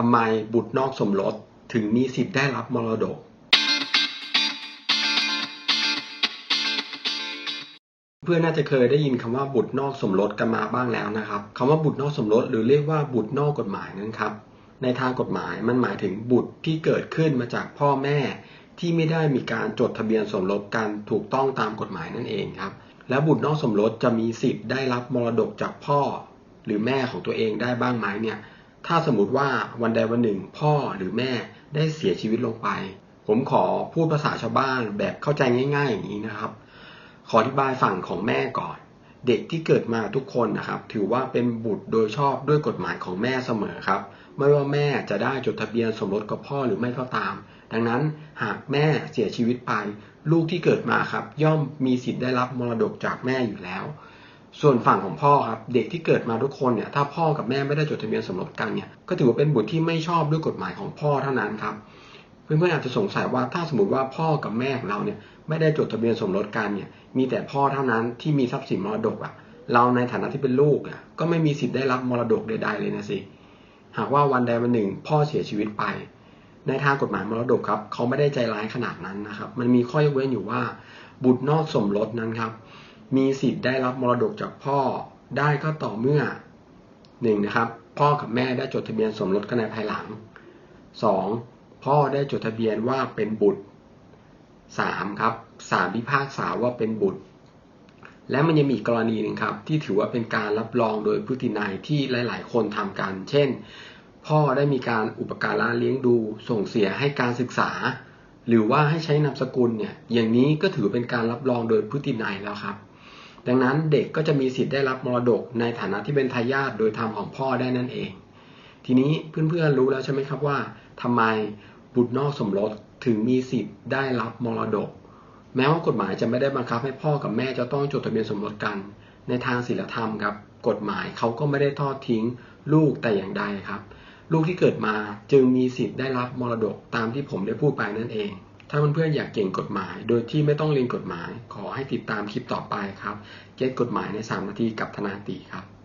ทำไมบุตรนอกสมรสถึงมีสิทธิ์ได้รับมรดก เพื่อนน่าจะเคยได้ยินคำว่าบุตรนอกสมรสกันมาบ้างแล้วนะครับคำว่าบุตรนอกสมรสหรือเรียกว่าบุตรนอกกฎหมายนั้นครับ ในทางกฎหมายมันหมายถึงบุตรที่เกิดขึ้นมาจากพ่อแม่ ที่ไม่ได้มีการจดทะเบียนสมรสกันถูกต้องตามกฎหมายนั่นเองครับ และบุตรนอกสมรสจะมีสิทธิ์ได้รับมรดกจากพ่อ หรือแม่ของตัวเองได้บ้างไหมเนี่ย ถ้าสมมติว่าวันใดวันหนึ่ง พ่อหรือแม่ได้เสียชีวิตลงไป ผมขอพูดภาษาชาวบ้านแบบเข้าใจง่าย ๆ อย่างนี้นะครับ ขออธิบายฝั่งของแม่ก่อน เด็กที่เกิดมาทุกคนนะครับ ถือว่าเป็นบุตรโดยชอบด้วยกฎหมายของแม่เสมอครับ ไม่ว่าแม่จะได้จดทะเบียนสมรสกับพ่อหรือไม่ก็ตาม ดังนั้นหากแม่เสียชีวิตไป ลูกที่เกิดมาครับ ย่อมมีสิทธิ์ได้รับมรดกจากแม่อยู่แล้ว ส่วนฝั่งของพ่อครับเด็กที่เกิดมาทุกคนเนี่ยถ้าพ่อกับแม่ไม่ได้จดทะเบียนสมรสกันเนี่ยก็ถือว่าเป็นบุตรที่ไม่ชอบด้วยกฎหมายของพ่อเท่านั้นครับเพื่อนๆอาจจะสงสัยว่าถ้าสมมติว่าพ่อกับแม่ของเราเนี่ยไม่ได้จดทะเบียนสมรสกันเนี่ยมีแต่พ่อเท่านั้นที่มีทรัพย์สินมรดกอะเราในฐานะที่เป็นลูกอะก็ไม่มีสิทธิ์ได้รับมรดกใดๆเลยนะสิหากว่าวันใดวันหนึ่ง พ่อเสียชีวิตไป ในทางกฎหมายมรดกครับเขาไม่ได้ใจร้ายขนาดนั้นนะครับ มันมีข้อยกเว้นอยู่ว่า บุตรนอกสมรสนั้นครับ มีสิทธิ์ได้รับมรดกจากพ่อได้ก็ต่อเมื่อหนึ่งนะครับ พ่อกับแม่ได้จดทะเบียนสมรสกันในภายหลังสองพ่อได้จดทะเบียนว่าเป็นบุตรสามครับสามพิพากษาว่าเป็นบุตร และมันยังมีกรณีหนึ่งครับ ที่ถือว่าเป็นการรับรองโดยพฤตินัยที่หลาย ๆ คนทำกัน เช่น พ่อได้มีการอุปการะเลี้ยงดู ส่งเสียให้การศึกษา หรือว่าให้ใช้นามสกุลเนี่ยอย่างนี้ก็ถือเป็นการรับรองโดยพฤตินัยแล้วครับ ดังนั้นเด็กก็จะมีสิทธิ์ได้รับมรดกในฐานะที่เป็นทายาทโดยธรรมของพ่อได้นั่นเอง ทีนี้เพื่อนๆรู้แล้วใช่ไหมครับว่าทำไมบุตรนอกสมรสถึงมีสิทธิ์ได้รับมรดก แม้ว่ากฎหมายจะไม่ได้บังคับให้พ่อกับแม่จะต้องจดทะเบียนสมรสกัน ในทางศีลธรรมครับกฎหมายเขาก็ไม่ได้ทอดทิ้งลูกแต่อย่างใดครับ ลูกที่เกิดมาจึงมีสิทธิ์ได้รับมรดกตามที่ผมได้พูดไปนั่นเอง ถ้าเพื่อนๆอยากเก่งกฎหมาย โดยที่ไม่ต้องเรียนกฎหมาย ขอให้ติดตามคลิปต่อไปครับ เก็ตกฎหมายใน 3 นาทีกับธนาตีครับ